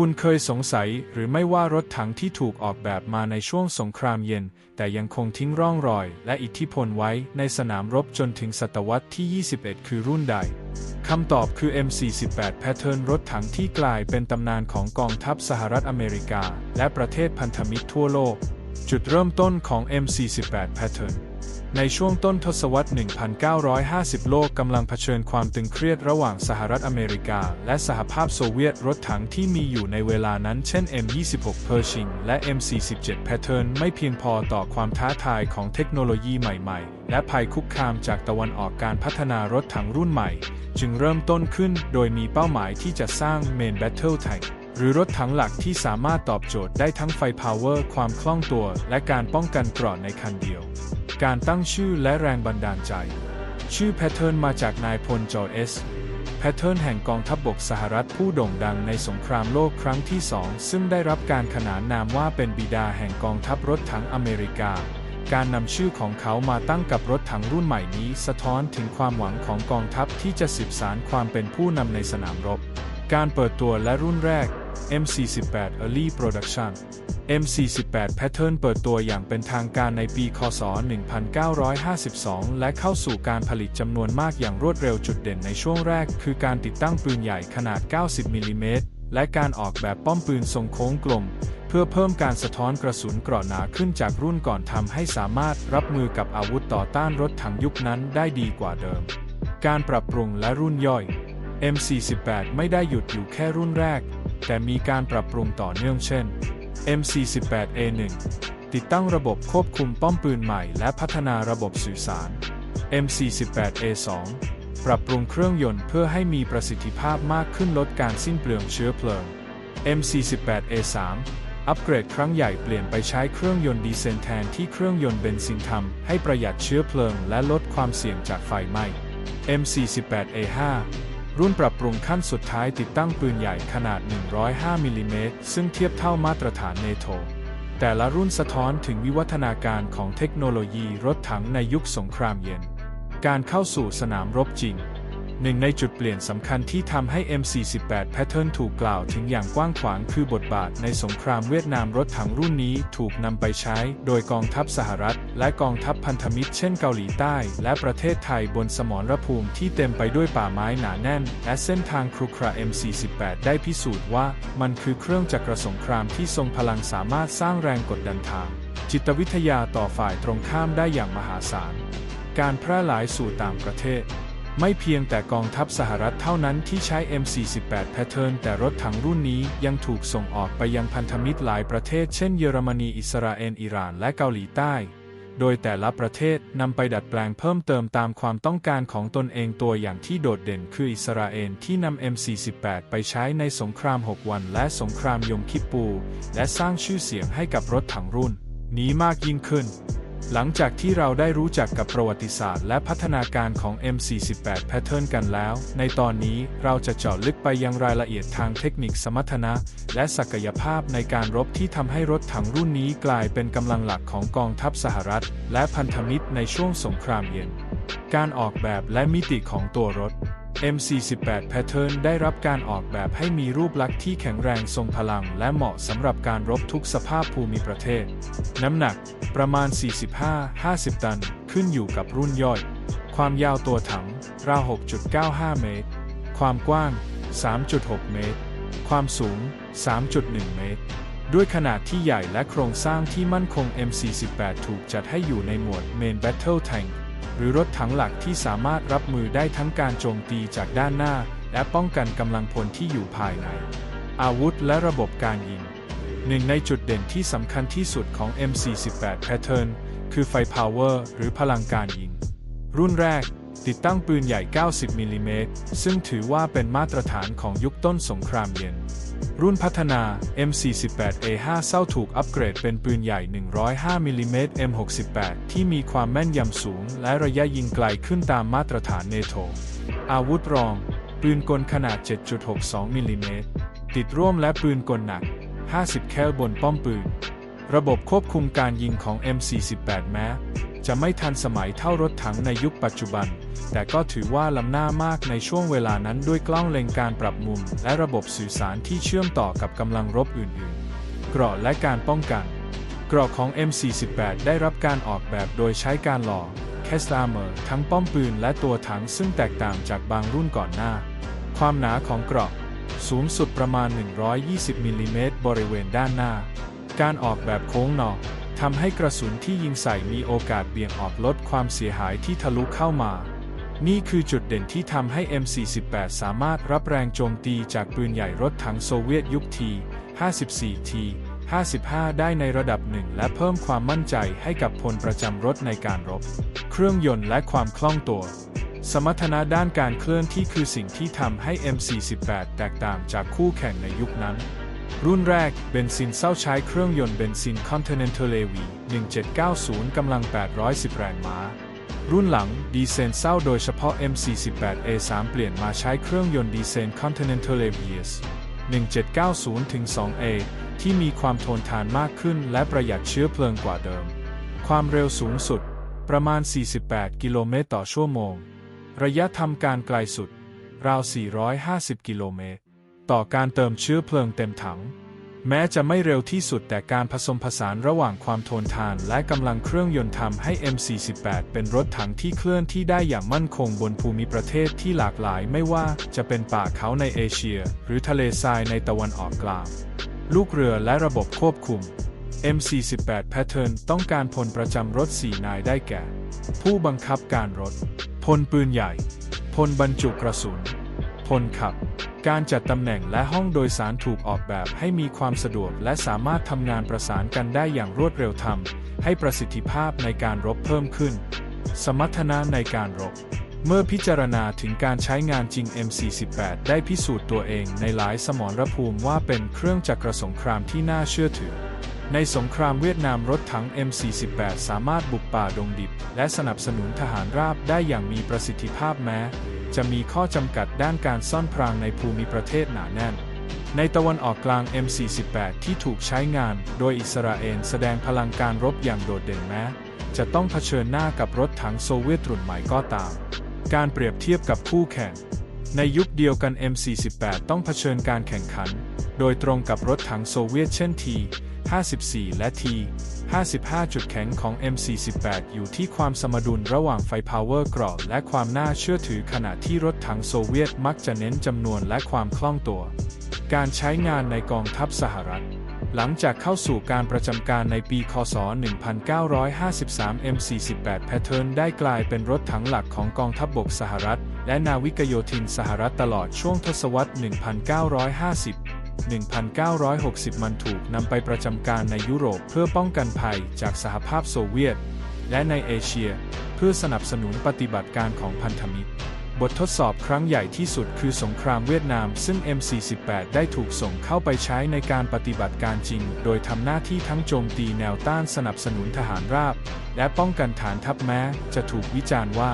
คุณเคยสงสัยหรือไม่ว่ารถถังที่ถูกออกแบบมาในช่วงสงครามเย็น แต่ยังคงทิ้งร่องรอย และอิทธิพลไว้ในสนามรบจนถึงศตวรรษที่ 21 คือรุ่นใดคำตอบคือ M48 Pattern รถถังที่กลายเป็นตำนานของกองทัพสหรัฐอเมริกา และประเทศพันธมิตรทั่วโลก จุดเริ่มต้นของ M48 Pattern ในช่วงต้นทศวรรษ 1950 โลกกำลังเผชิญความตึงเครียดระหว่างสหรัฐอเมริกา และสหภาพโซเวียตรถถังที่มีอยู่ในเวลานั้นเช่น M26 Pershing และ M47 Pattern ไม่เพียงพอต่อความท้าทายของเทคโนโลยีใหม่ๆ และภัยคุกคามจากตะวันออกการพัฒนารถถังรุ่นใหม่ จึงเริ่มต้นขึ้นโดยมีเป้าหมายที่จะสร้าง Main Battle Tank หรือรถถังหลักที่สามารถตอบโจทย์ได้ทั้งไฟพาวเวอร์ ความคล่องตัว และการป้องกันเกราะในคันเดียว การตั้งชื่อและแรงบันดาลใจ ชื่อแพทเทิร์นมาจากนายพลจอร์เอสแพทเทิร์นแห่งกองทัพบบกสหรัฐผู้โด่งดังในสงครามโลกครั้งที่สองซึ่งได้รับการขนานนามว่าเป็นบิดาแห่งกองทัพรถถังอเมริกา การนำชื่อของเขามาตั้งกับรถถังรุ่นใหม่นี้ สะท้อนถึงความหวังของกองทัพที่จะสืบสานความเป็นผู้นำในสนามรบ การเปิดตัวและรุ่นแรก M48 Early Production M48 Pattern เปิดตัวอย่างเป็นทางการในปีคศ 1952 และเข้าสู่การผลิตจำนวนมากอย่างรวดเร็วจุดเด่นในช่วงแรก คือการติดตั้งปืนใหญ่ขนาด 90มิลลิเมตรและการออกแบบป้อมปืนทรงโค้งกลม เพื่อเพิ่มการสะท้อนกระสุนกราะหนาขึ้นจากรุ่นก่อนทำให้สามารถรับมือกับอาวุธต่อต้านรถถังยุคนั้นได้ดีกว่าเดิม การปรับปรุงและรุ่นย่อย M48 ไม่ได้หยุดอยู่แค่รุ่นแรก แต่มีการปรับปรุงต่อเนื่องเช่น M48A1 ติดตั้งระบบควบคุมป้อมปืนใหม่และพัฒนาระบบสื่อสาร M48A2 ปรับปรุงเครื่องยนต์เพื่อให้มีประสิทธิภาพมากขึ้นลดการสิ้นเปลืองเชื้อเพลิง M48A3 อัปเกรดครั้งใหญ่เปลี่ยนไปใช้เครื่องยนต์ดีเซลแทนที่เครื่องยนต์เบนซินทำให้ประหยัดเชื้อเพลิงและลดความเสี่ยงจากไฟไหม้ M48A5 รุ่นปรับปรุงขั้นสุดท้ายติดตั้งปืนใหญ่ขนาด 105มิลลิเมตรซึ่งเทียบเท่ามาตรฐานเนโธแต่ละรุ่นสะท้อนถึงวิวัฒนาการของเทคโนโลยีรถถังในยุคสงครามเย็น การเข้าสู่สนามรบจริง หนึ่งในจุดเปลี่ยนสำคัญที่ทำให้ M48 Pattern ถูกกล่าวถึงอย่างกว้างขวางคือบทบาทในสงครามเวียดนามรถถังรุ่นนี้ถูกนำไปใช้โดยกองทัพสหรัฐ และกองทัพพันธมิตรเช่นเกาหลีใต้ และประเทศไทยบนสมรภูมิที่เต็มไปด้วยป่าไม้หนาแน่น และเส้นทางครุขระ M48 ได้พิสูจน์ว่ามันคือเครื่องจักรสงครามที่ทรงพลังสามารถสร้างแรงกดดันทาง จิตวิทยาต่อฝ่ายตรงข้ามได้อย่างมหาศาล การแพร่หลายสู่ต่างประเทศ ไม่เพียงแต่กองทัพสหรัฐเท่านั้นที่ใช้ M48 Pattern แต่รถถังรุ่นนี้ยังถูกส่งออกไปยังพันธมิตรหลายประเทศเช่นเยอรมนี อิสราเอล อิหร่าน และเกาหลีใต้ โดยแต่ละประเทศนำไปดัดแปลงเพิ่มเติมตามความต้องการของตนเองตัวอย่างที่โดดเด่นคืออิสราเอลที่นำ M48 ไปใช้ในสงคราม 6 วัน และสงครามยมคิปปู และสร้างชื่อเสียงให้กับรถถังรุ่น นี้มากยิ่งขึ้น หลังจากที่เราได้รู้จักกับประวัติศาสตร์และพัฒนาการของ M48 Pattern กันแล้ว ในตอนนี้เราจะเจาะลึกไปยังรายละเอียดทางเทคนิคสมรรถนะ และศักยภาพในการรบที่ทำให้รถถังรุ่นนี้กลายเป็นกำลังหลักของกองทัพสหรัฐ และพันธมิตรในช่วงสงครามเย็น การออกแบบและมิติของตัวรถ M48 Pattern ได้รับการออกแบบให้มีรูปลักษณ์ที่แข็งแรงทรงพลัง และเหมาะสำหรับการรบทุกสภาพภูมิประเทศ น้ำหนักประมาณ 45-50 ตัน ขึ้นอยู่กับรุ่นย่อย ความยาวตัวถังราว 6.95 เมตร ความกว้าง 3.6 เมตร ความสูง 3.1 เมตร ด้วยขนาดที่ใหญ่และโครงสร้างที่มั่นคง M48 ถูกจัดให้อยู่ในหมวด Main Battle Tank หรือรถถังหลักที่สามารถรับมือได้ทั้งการโจมตีจากด้านหน้า และป้องกันกำลังพลที่อยู่ภายใน อาวุธและระบบการยิงหนึ่งในจุดเด่นที่สำคัญที่สุดของ M48 Pattern คือไฟพาวเวอร์หรือพลังการยิง รุ่นแรก ติดตั้งปืนใหญ่ 90มิลลิเมตรซึ่งถือว่าเป็นมาตรฐานของยุคต้นสงครามเย็น รุ่นพัฒนา M48A5 เศร้าถูกอัปเกรดเป็นปืนใหญ่ 105มิลลิเมตร M68 ที่มีความแม่นยำสูง และระยะยิงไกลขึ้นตามมาตรฐานเนโตอาวุธรอง ปืนกลขนาด 7.62มิลลิเมตร ติดร่วมและปืนกลหนัก 50 แคลบนป้อมปืน ระบบควบคุมการยิงของ M48 แม้ จะไม่ทันสมัยเท่ารถถังในยุคปัจจุบัน แต่ก็ถือว่าล้ำหน้ามากในช่วงเวลานั้นด้วยกล้องเล็งการปรับมุม และระบบสื่อสารที่เชื่อมต่อกับกำลังรบอื่นๆ เกราะและการป้องกัน เกราะของ M48 ได้รับการออกแบบโดยใช้การหล่อแคสตาเมอร์ทั้งป้อมปืนและตัวถังซึ่งแตกต่างจากบางรุ่นก่อนหน้า ความหนาของเกราะสูงสุดประมาณ 120มิลลิเมตรบริเวณด้านหน้า การออกแบบโค้งหนอ ทำให้กระสุนที่ยิงใส่มีโอกาสเบี่ยงออกลดความเสียหายที่ทะลุเข้ามา นี่คือจุดเด่นที่ทำให้ M48 สามารถรับแรงโจมตีจากปืนใหญ่รถถังโซเวียตยุคที 54ที55 ได้ในระดับหนึ่งและเพิ่มความมั่นใจให้กับพลประจำรถในการรบ เครื่องยนต์และความคล่องตัว สมรรถนะด้านการเคลื่อนที่คือสิ่งที่ทำให้ M48 แตกต่างจากคู่แข่งในยุคนั้น รุ่นแรกเบนซินเศร้าใช้เครื่องยนต์เบนซิน Continental AV 1790 กำลัง 810 แรงม้า รุ่นหลังดีเซลเศร้าโดยเฉพาะ M48A3 เปลี่ยนมาใช้เครื่องยนต์ดีเซล Continental AVS 1790ถึง 2A ที่มีความทนทานมากขึ้นและประหยัดเชื้อเพลิงกว่าเดิม ความเร็วสูงสุด ประมาณ 48 กิโลเมตรต่อชั่วโมง ระยะทำการไกลสุด ราว 450 กิโลเมตร ต่อการเติมเชื้อเพลิงเต็มถัง แม้จะไม่เร็วที่สุดแต่การผสมผสานระหว่างความทนทานและกำลังเครื่องยนต์ทำให้ M48 เป็นรถถังที่เคลื่อนที่ได้อย่างมั่นคงบนภูมิประเทศที่หลากหลายไม่ว่าจะเป็นป่าเขาในเอเชีย หรือทะเลทรายในตะวันออกกลาง ลูกเรือและระบบควบคุม M48 Pattern ต้องการพลประจำรถ 4 นายได้แก่ ผู้บังคับการรถ พลปืนใหญ่ พลบรรจุกระสุน พลขับ การจัดตำแหน่งและห้องโดยสารถูกออกแบบให้มีความสะดวกและสามารถทำงานประสานกันได้อย่างรวดเร็วทำให้ประสิทธิภาพในการรบเพิ่มขึ้น สมรรถนะในการรบ เมื่อพิจารณาถึงการใช้งานจริง M48 ได้พิสูจน์ตัวเองในหลายสมรภูมิว่าเป็นเครื่องจักรสงครามที่น่าเชื่อถือ ในสงครามเวียดนามรถถัง M48 สามารถบุกป่าดงดิบ และสนับสนุนทหารราบได้อย่างมีประสิทธิภาพแม้ จะมีข้อจำกัดด้านการซ่อนพรางในภูมิประเทศหนาแน่น ในตะวันออกกลาง M48 ที่ถูกใช้งาน โดยอิสราเอลแสดงพลังการรบอย่างโดดเด่นแม้ จะต้องเผชิญหน้ากับรถถังโซเวียตรุ่นใหม่ก็ตาม การเปรียบเทียบกับคู่แข่ง ในยุคเดียวกัน M48 ต้องเผชิญการแข่งขัน โดยตรงกับรถถังโซเวียตเช่นที 54 และ T 55 จุดแข็งของ M48 อยู่ที่ความสมดุลระหว่างไฟพาวเวอร์กรอบและความน่าเชื่อถือขณะที่รถถังโซเวียตมักจะเน้นจำนวนและความคล่องตัว การใช้งานในกองทัพสหรัฐหลังจากเข้าสู่การประจำการในปี คศ 1953 M48 Pattern ได้กลายเป็นรถถังหลักของกองทัพบบกสหรัฐ และนาวิกโยธินสหรัฐตลอดช่วงทศวรรษ 1950 1960 มันถูกนำไปประจำการในยุโรปเพื่อป้องกันภัยจากสหภาพโซเวียต และในเอเชีย เพื่อสนับสนุนปฏิบัติการของพันธมิตร บททดสอบครั้งใหญ่ที่สุดคือสงครามเวียดนาม ซึ่ง M48 ได้ถูกส่งเข้าไปใช้ในการปฏิบัติการจริง โดยทำหน้าที่ทั้งโจมตีแนวต้านสนับสนุนทหารราบ และป้องกันฐานทัพแม้ จะถูกวิจารณ์ว่า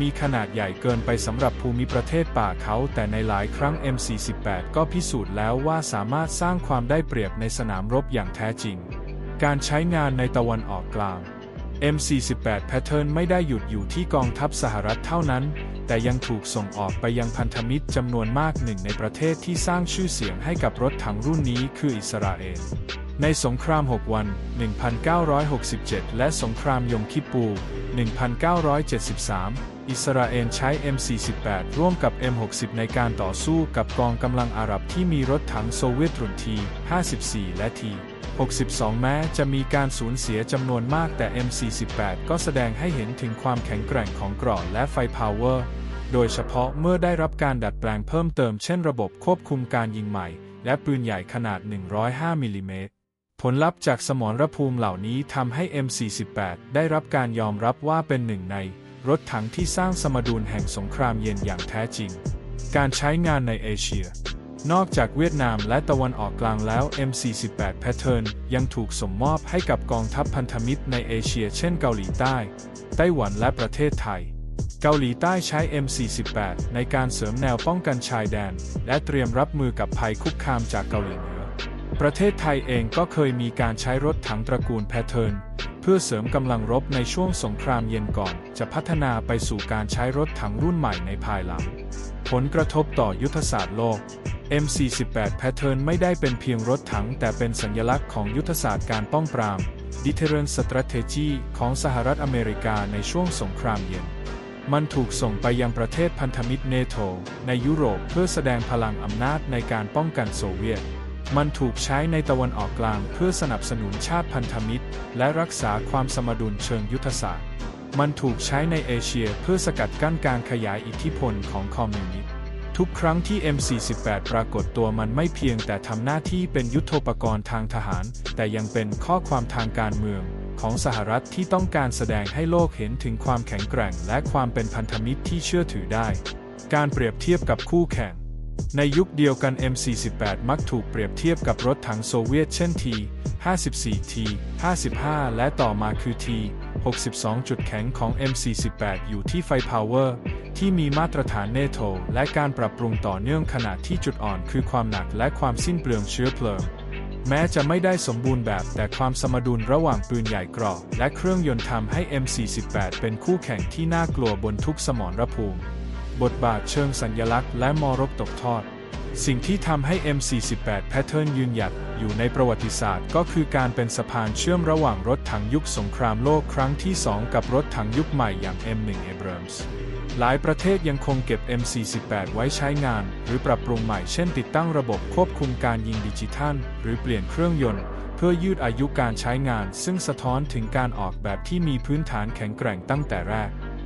มีขนาดใหญ่เกินไปสำหรับภูมิประเทศป่าเขา แต่ในหลายครั้ง M48 ก็พิสูจน์แล้วว่าสามารถสร้างความได้เปรียบในสนามรบอย่างแท้จริง การใช้งานในตะวันออกกลาง M48 Pattern ไม่ได้หยุดอยู่ที่กองทัพสหรัฐเท่านั้น แต่ยังถูกส่งออกไปยังพันธมิตรจำนวนมากหนึ่งในประเทศที่สร้างชื่อเสียงให้กับรถถังรุ่นนี้คืออิสราเอล ในสงคราม 6 วัน 1967 และสงครามยมคิปปู1973 อิสราเอลใช้ M48 ร่วมกับ M60 ในการต่อสู้กับกองกำลังอาหรับที่มีรถถังโซเวียตรุ่นที 54 และที 62 แม้จะมีการสูญเสียจำนวนมากแต่ M48 ก็แสดงให้เห็นถึงความแข็งแกร่งของกรอนและไฟพาวเวอร์ โดยเฉพาะเมื่อได้รับการดัดแปลงเพิ่มเติมเช่นระบบควบคุมการยิงใหม่ และปืนใหญ่ขนาด 105 มิลลิเมตรผลลัพธ์จากสมรภูมิเหล่านี้ทำให้ M48 ได้รับการยอมรับว่าเป็นหนึ่งใน รถถังที่สร้างสมดุลแห่งสงครามเย็นอย่างแท้จริง การใช้งานในเอเชีย นอกจากเวียดนามและตะวันออกกลางแล้ว M48 Pattern ยังถูกส่งมอบให้กับกองทัพพันธมิตรในเอเชีย เช่นเกาหลีใต้ ไต้หวันและประเทศไทย เกาหลีใต้ใช้ M48 ในการเสริมแนวป้องกันชายแดน และเตรียมรับมือกับภัยคุกคามจากเกาหลีเหนือ ประเทศไทยเองก็เคยมีการใช้รถถังตระกูลแพท เพื่อเสริมกำลังรบในช่วงสงครามเย็นก่อน จะพัฒนาไปสู่การใช้รถถังรุ่นใหม่ในภายหลัง ผลกระทบต่อยุทธศาสตร์โลก M48 Pattern ไม่ได้เป็นเพียงรถถัง แต่เป็นสัญลักษณ์ของยุทธศาสตร์การป้องปราม Deterrence Strategy ของสหรัฐอเมริกาในช่วงสงครามเย็น มันถูกส่งไปยังประเทศพันธมิตรเนโตในยุโรปเพื่อแสดงพลังอำนาจในการป้องกันโซเวียต มันถูกใช้ในตะวันออกกลางเพื่อสนับสนุนชาติพันธมิตร และรักษาความสมดุลเชิงยุทธศาสตร์ มันถูกใช้ในเอเชียเพื่อสกัดกั้นการขยายอิทธิพลของคอมมิวนิสต์ทุกครั้งที่ M48 ปรากฏตัวมันไม่เพียงแต่ทำหน้าที่เป็นยุทโธปกรณ์ทางทหาร แต่ยังเป็นข้อความทางการเมืองของสหรัฐที่ต้องการแสดงให้โลกเห็นถึงความแข็งแกร่ง และความเป็นพันธมิตรที่เชื่อถือได้ การเปรียบเทียบกับคู่แข่ง ในยุคเดียวกัน M48 มักถูกเปรียบเทียบกับรถถังโซเวียตเช่น T 54 T 55และต่อมาคือ T 62 จุดแข็งของ M48 อยู่ที่ไฟพาวเวอร์ที่มีมาตรฐานเนโตและการปรับปรุงต่อเนื่องขณะที่จุดอ่อนคือความหนักและความสิ้นเปลืองเชื้อเพลิง แม้จะไม่ได้สมบูรณ์แบบแต่ความสมดุลระหว่างปืนใหญ่กราะและเครื่องยนต์ทำให้ M48 เป็นคู่แข่งที่น่ากลัวบนทุกสมรภูมิ บทบาทเชิงสัญญลักษณ์และมรกตกทอด สิ่งที่ทำให้ M48 Pattern ยืนหยัดอยู่ในประวัติศาสตร์ ก็คือการเป็นสะพานเชื่อมระหว่างรถถังยุคสงครามโลกครั้งที่ 2 กับรถถังยุคใหม่อย่าง M1 Abrams หลายประเทศยังคงเก็บ M48 ไว้ใช้งาน หรือปรับปรุงใหม่เช่นติดตั้งระบบควบคุมการยิงดิจิทัล หรือเปลี่ยนเครื่องยนต์ เพื่อยืดอายุการใช้งาน ซึ่งสะท้อนถึงการออกแบบที่มีพื้นฐานแข็งแกร่งตั้งแต่แรก